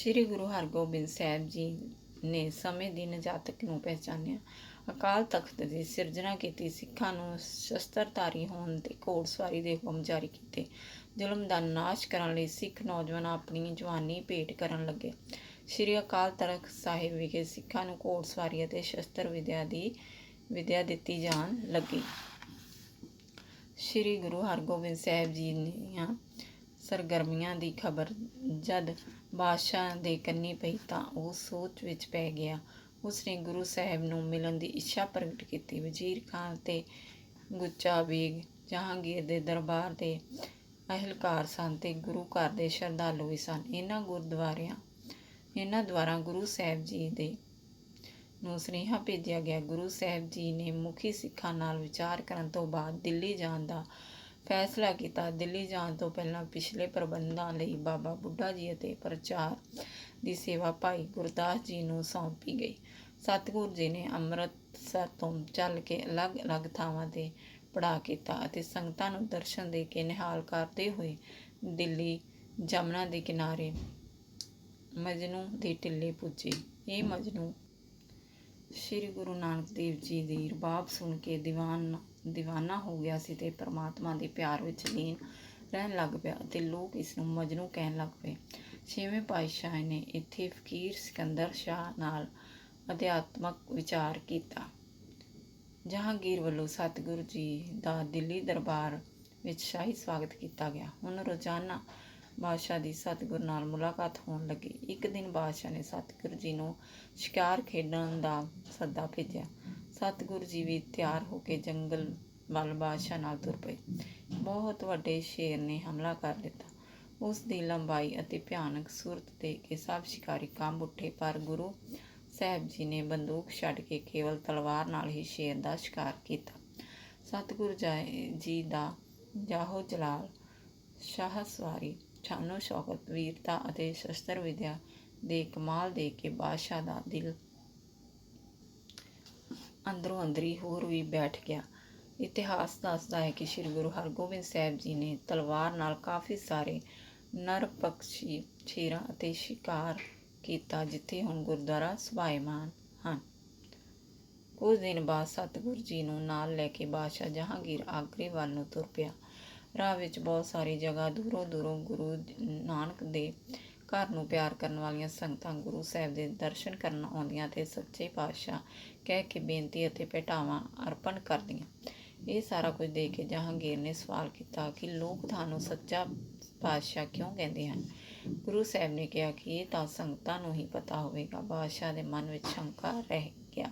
ਸ੍ਰੀ ਗੁਰੂ ਹਰਗੋਬਿੰਦ ਸਾਹਿਬ ਜੀ ਨੇ ਸਮੇਂ ਦੀ ਨਜਾਤਕ ਨੂੰ ਪਹਿਚਾਨਿਆ? ਅਕਾਲ ਤਖਤ ਦੀ ਸਿਰਜਣਾ ਕੀਤੀ, ਸਿੱਖਾਂ ਨੂੰ ਸ਼ਸਤਰਧਾਰੀ ਹੋਣ ਤੇ ਘੋੜਸਵਾਰੀ ਦੇ ਹੁਕਮ ਜਾਰੀ ਕੀਤੇ। ਜ਼ੁਲਮ ਦਾ ਨਾਸ਼ ਕਰਨ ਲਈ ਸਿੱਖ ਨੌਜਵਾਨ ਆਪਣੀ ਜਵਾਨੀ ਭੇਟ ਕਰਨ ਲੱਗੇ। ਸ੍ਰੀ ਅਕਾਲ ਤਖਤ ਸਾਹਿਬ ਵਿਖੇ ਸਿੱਖਾਂ ਨੂੰ ਘੋੜਸਵਾਰੀ ਅਤੇ ਸ਼ਸਤਰ ਵਿਦਿਆ ਦੀ, ਵਿਦਿਆ ਦਿੱਤੀ ਜਾਣ ਲੱਗੀ। ਸ੍ਰੀ ਗੁਰੂ ਹਰਗੋਬਿੰਦ ਸਾਹਿਬ ਜੀ ਦੀਆਂ ਸਰਗਰਮੀਆਂ ਦੀ ਖਬਰ ਜਦ ਬਾਦਸ਼ਾਹ ਦੇ ਕੰਨੀ ਪਈ ਤਾਂ ਉਹ ਸੋਚ ਵਿੱਚ ਪੈ ਗਿਆ। ਉਸ ਨੇ ਗੁਰੂ ਸਾਹਿਬ ਨੂੰ ਮਿਲਣ ਦੀ ਇੱਛਾ ਪ੍ਰਗਟ ਕੀਤੀ। ਵਜ਼ੀਰ ਖਾਨ ਅਤੇ ਗੁੱਚਾ ਬੇਗ ਜਹਾਂਗੀਰ ਦੇ ਦਰਬਾਰ ਦੇ ਅਹਿਲਕਾਰ ਸਨ ਤੇ ਗੁਰੂ ਘਰ ਦੇ ਸ਼ਰਧਾਲੂ ਵੀ ਸਨ। ਇਹਨਾਂ ਗੁਰਦੁਆਰਿਆਂ, ਇਹਨਾਂ ਦੁਆਰਾ ਗੁਰੂ ਸਾਹਿਬ ਜੀ ਦੇ ਨੂੰ ਸੁਨੇਹਾ ਭੇਜਿਆ ਗਿਆ। ਗੁਰੂ ਸਾਹਿਬ ਜੀ ਨੇ ਮੁਖੀ ਸਿੱਖਾਂ ਨਾਲ ਵਿਚਾਰ ਕਰਨ ਤੋਂ ਬਾਅਦ ਦਿੱਲੀ ਜਾਣ ਦਾ ਫੈਸਲਾ ਕੀਤਾ, ਦਿੱਲੀ ਜਾਣ ਤੋਂ ਪਹਿਲਾਂ ਪਿਛਲੇ ਪ੍ਰਬੰਧਾਂ ਲਈ ਬਾਬਾ ਬੁੱਢਾ ਜੀ ਅਤੇ ਪ੍ਰਚਾਰ ਦੀ ਸੇਵਾ ਭਾਈ ਗੁਰਦਾਸ ਜੀ ਨੂੰ ਸੌਂਪੀ ਗਈ। ਸਤਿਗੁਰੂ ਜੀ ਨੇ ਅੰਮ੍ਰਿਤਸਰ ਤੋਂ ਚੱਲ ਕੇ ਅਲੱਗ-ਅਲੱਗ ਥਾਵਾਂ ਤੇ ਪੜਾ ਕੀਤਾ ਅਤੇ ਸੰਗਤਾਂ ਨੂੰ ਦਰਸ਼ਨ ਦੇ ਕੇ ਨਿਹਾਲ ਕਰਦੇ ਹੋਏ ਦਿੱਲੀ ਜਮਨਾ ਦੇ ਕਿਨਾਰੇ ਮਜਨੂ ਦੇ ਟਿੱਲੇ ਪੁੱਜੇ। ਇਹ ਮਜਨੂ ਸ੍ਰੀ ਗੁਰੂ ਨਾਨਕ ਦੇਵ ਜੀ ਦੀ ਰਬਾਬ ਸੁਣ ਕੇ ਦੀਵਾਨ دیਵਾਨਾ ਹੋ ਗਿਆ ਸੀ ਤੇ ਪ੍ਰਮਾਤਮਾ ਦੇ ਪਿਆਰ ਵਿੱਚ ਲੀਨ ਰਹਿਣ ਲੱਗ ਪਿਆ ਅਤੇ ਲੋਕ ਇਸ ਨੂੰ ਮਜਨੂ ਕਹਿਣ ਲੱਗ ਪਏ ਛੇਵੇਂ ਪਾਤਸ਼ਾਹ ਨੇ ਇੱਥੇ ਫਕੀਰ ਸਿਕੰਦਰ ਸ਼ਾਹ ਨਾਲ ਅਧਿਆਤਮਕ ਵਿਚਾਰ ਕੀਤਾ ਜਹਾਂਗੀਰ ਵੱਲੋਂ ਸਤਿਗੁਰੂ ਜੀ ਦਾ ਦਿੱਲੀ ਦਰਬਾਰ ਵਿੱਚ ਸ਼ਾਹੀ ਸਵਾਗਤ ਕੀਤਾ ਗਿਆ ਹੁਣ ਰੋਜ਼ਾਨਾ ਬਾਦਸ਼ਾਹ ਦੀ ਸਤਿਗੁਰ ਨਾਲ ਮੁਲਾਕਾਤ ਹੋਣ ਲੱਗੀ ਇੱਕ ਦਿਨ ਬਾਦਸ਼ਾਹ ਨੇ ਸਤਿਗੁਰੂ ਜੀ ਨੂੰ ਸ਼ਿਕਾਰ ਖੇਡਣ ਦਾ ਸੱਦਾ ਭੇਜਿਆ ਸਤਿਗੁਰੂ ਜੀ ਵੀ ਤਿਆਰ ਹੋ ਕੇ ਜੰਗਲ ਵੱਲ ਬਾਦਸ਼ਾਹ ਨਾਲ ਤੁਰ ਪਏ। ਬਹੁਤ ਵੱਡੇ ਸ਼ੇਰ ਨੇ ਹਮਲਾ ਕਰ ਦਿੱਤਾ। ਉਸ ਦੀ ਲੰਬਾਈ ਅਤੇ ਭਿਆਨਕ ਸੂਰਤ ਦੇ ਕੇ ਸਭ ਸ਼ਿਕਾਰੀ ਕੰਬ ਉੱਠੇ, ਪਰ ਗੁਰੂ ਸਾਹਿਬ ਜੀ ਨੇ ਬੰਦੂਕ ਛੱਡ ਕੇ ਕੇਵਲ ਤਲਵਾਰ ਨਾਲ ਹੀ ਸ਼ੇਰ ਦਾ ਸ਼ਿਕਾਰ ਕੀਤਾ। ਸਤਿਗੁਰੂ ਜੀ- ਜੀ ਦਾ ਜਾਹੋ ਜਲਾਲ ਸ਼ਾਹ ਸਵਾਰੀ ਛਾਨੋ ਸ਼ੌਕਤ, ਵੀਰਤਾ ਅਤੇ ਸ਼ਸਤਰ ਵਿਦਿਆ ਦੇ ਕਮਾਲ ਦੇਖ ਕੇ ਬਾਦਸ਼ਾਹ ਦਾ ਦਿਲ ਅੰਦਰੋਂ ਅੰਦਰੀ ਹੋਰ ਵੀ ਬੈਠ ਗਿਆ। ਇਤਿਹਾਸ ਦੱਸਦਾ ਹੈ ਕਿ ਸ੍ਰੀ ਗੁਰੂ ਹਰਗੋਬਿੰਦ ਸਾਹਿਬ ਜੀ ਨੇ ਤਲਵਾਰ ਨਾਲ ਕਾਫੀ ਸਾਰੇ ਨਰ ਪਕਸ਼ੀ ਸ਼ੇਰਾਂ ਅਤੇ ਸ਼ਿਕਾਰ ਕੀਤਾ, ਜਿੱਥੇ ਹੁਣ ਗੁਰਦੁਆਰਾ ਸੁਭਾਇਮਾਨ ਹਨ। ਕੁਝ ਦਿਨ ਬਾਅਦ ਸਤਿਗੁਰੂ ਜੀ ਨੂੰ ਨਾਲ ਲੈ ਕੇ ਬਾਦਸ਼ਾਹ ਜਹਾਂਗੀਰ ਆਗਰੇ ਵੱਲ ਨੂੰ ਤੁਰ ਪਿਆ। ਰਾਹ ਵਿੱਚ ਬਹੁਤ ਸਾਰੀ ਜਗ੍ਹਾ ਦੂਰੋਂ ਦੂਰੋਂ ਗੁਰੂ ਨਾਨਕ ਦੇ ਘਰ ਨੂੰ ਪਿਆਰ ਕਰਨ ਵਾਲੀਆਂ ਸੰਗਤਾਂ ਗੁਰੂ ਸਾਹਿਬ ਦੇ ਦਰਸ਼ਨ ਕਰਨ ਆਉਂਦੀਆਂ ਤੇ ਸੱਚੇ ਪਾਤਸ਼ਾਹ ਕਹਿ ਕੇ ਬੇਨਤੀ ਅਤੇ ਭੇਟਾਵਾਂ ਅਰਪਣ ਕਰਦੀਆਂ। ਇਹ ਸਾਰਾ ਕੁਝ ਦੇਖ ਕੇ ਜਹਾਂਗੀਰ ਨੇ ਸਵਾਲ ਕੀਤਾ ਕਿ ਲੋਕ ਤੁਹਾਨੂੰ ਸੱਚਾ ਪਾਤਸ਼ਾਹ ਕਿਉਂ ਕਹਿੰਦੇ ਹਨ? ਗੁਰੂ ਸਾਹਿਬ ਨੇ ਕਿਹਾ ਕਿ ਇਹ ਤਾਂ ਸੰਗਤਾਂ ਨੂੰ ਹੀ ਪਤਾ ਹੋਵੇਗਾ। ਬਾਦਸ਼ਾਹ ਦੇ ਮਨ ਵਿੱਚ ਸ਼ੰਕਾ ਰਹਿ ਗਿਆ।